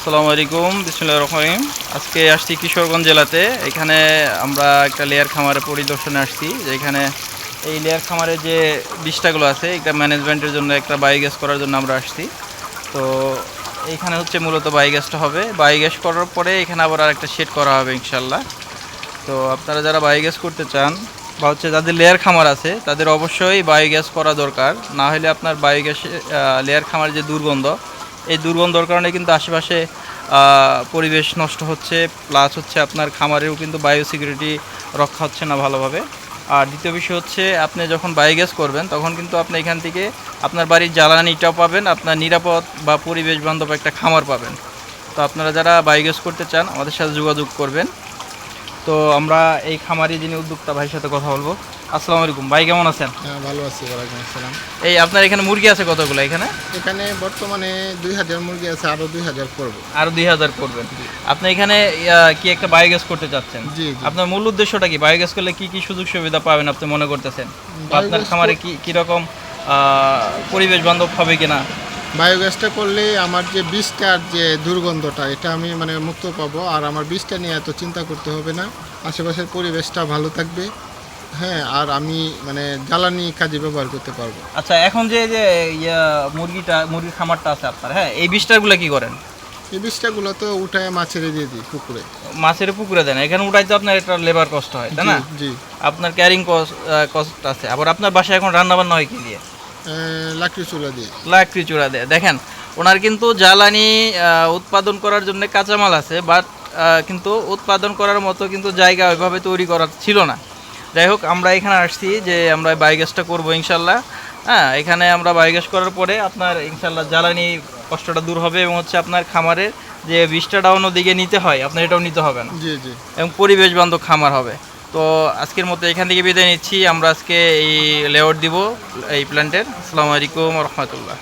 আসসালামু আলাইকুম বিসমুল্লাহ রহমান আজকে আসছি কিশোরগঞ্জ জেলাতে। এখানে আমরা একটা লেয়ার খামারে পরিদর্শনে আসছি, যেখানে এই লেয়ার খামারে যে বিষ্ঠাগুলো আছে, এটা ম্যানেজমেন্টের জন্য একটা বায়োগ্যাস করার জন্য আমরা আসছি। তো এইখানে হচ্ছে মূলত বায়োগ্যাসটা হবে। বায়োগ্যাস করার পরে এখানে আবার আর একটা শেড করা হবে ইনশাল্লাহ তো আপনারা যারা বায়োগ্যাস করতে চান বা হচ্ছে যাদের লেয়ার খামার আছে, তাদের অবশ্যই বায়োগ্যাস করা দরকার। না হলে আপনার বায়োগ্যাসে লেয়ার খামার যে দুর্গন্ধ এই দুর্গন্ধর কারণে কিন্তু আশেপাশে পরিবেশ নষ্ট হচ্ছে। প্লাস হচ্ছে আপনার খামারেও কিন্তু বায়ো সিকিউরিটি রক্ষা হচ্ছে না ভালোভাবে। আর দ্বিতীয় বিষয় হচ্ছে, আপনি যখন বায়োগ্যাস করবেন, তখন কিন্তু আপনি এখান থেকে আপনার বাড়ির জ্বালানিটাও পাবেন, আপনার নিরাপদ বা পরিবেশ বান্ধব একটা খামার পাবেন। তো আপনারা যারা বায়োগ্যাস করতে চান, আমাদের সাথে যোগাযোগ করবেন। তো আমরা এই খামারি যিনি উদ্যোক্তা, ভাইয়ের সাথে কথা বলব। আসসালামু আলাইকুম। ভাই কেমন আছেন? হ্যাঁ ভালো আছি ওয়ালাইকুম আসসালাম। এই আপনার এখানে মুরগি আছে কতগুলো এখানে? এখানে বর্তমানে দুই হাজার মুরগি আছে আরও দুই হাজার করব। আরও দুই হাজার করবেন। আপনি এখানে কি একটা বায়োগ্যাস করতে চাচ্ছেন? জি আপনার মূল উদ্দেশ্যটা কি? বায়োগ্যাস করলে কি কি সুযোগ সুবিধা পাবেন আপনি মনে করতেছেন? আপনার খামারে কি কীরকম পরিবেশ বান্ধব হবে কিনা? বায়োগ্যাসটা করলে আমার যে বীজটার যে দুর্গন্ধটা এটা আমি মানে মুক্ত পাবো। আর আমার বীজটা নিয়ে এত চিন্তা করতে হবে না। আশেপাশের পরিবেশটা ভালো থাকবে। হ্যাঁ আর আমি মানে জ্বালানি কাজে ব্যবহার করতে পারব। আচ্ছা এখন যে যে ইয়া মুরগিটা মুরগির খামারটা আছে আপনার হ্যাঁ এই বিষটাগুলো কি করেন? এই বীজটাগুলো তো উঠায় মাছেরে দিয়ে দিই পুকুরে। মাছের পুকুরে দেন এখানে উঠাইতে আপনার একটা লেবার কষ্ট হয় তাই না? জি, জি। আপনার ক্যারিং কস্ট আছে আবার আপনার বাসায় এখন রান্না বান্না হয় কি দিয়ে? আহ, লাকড়ি চুলা দিয়ে। লাকড়ি চূড়া দেয় দেখেন ওনার কিন্তু জ্বালানি আহ, উৎপাদন করার জন্য কাঁচামাল আছে বাট কিন্তু উৎপাদন করার মতো কিন্তু জায়গা ওইভাবে তৈরি করা ছিল না। যাই হোক আমরা এখানে আসছি যে আমরা বায়োগ্যাসটা করব ইনশাল্লাহ। হ্যাঁ এখানে আমরা বায়োগ্যাস করার পরে আপনার ইনশাল্লাহ জ্বালানি কষ্টটা দূর হবে এবং হচ্ছে আপনার খামারের যে বিষটাটা অন্যদিকে নিতে হয় আপনার এটাও নিতে হবে না। জি জি। এবং পরিবেশ বান্ধব খামার হবে। তো আজকের মতো এখান থেকে বিদায় নিচ্ছি আমরা আজকে এই লেআউট দিব এই প্ল্যান্টের আসসালামু আলাইকুম রহমতুল্লাহ।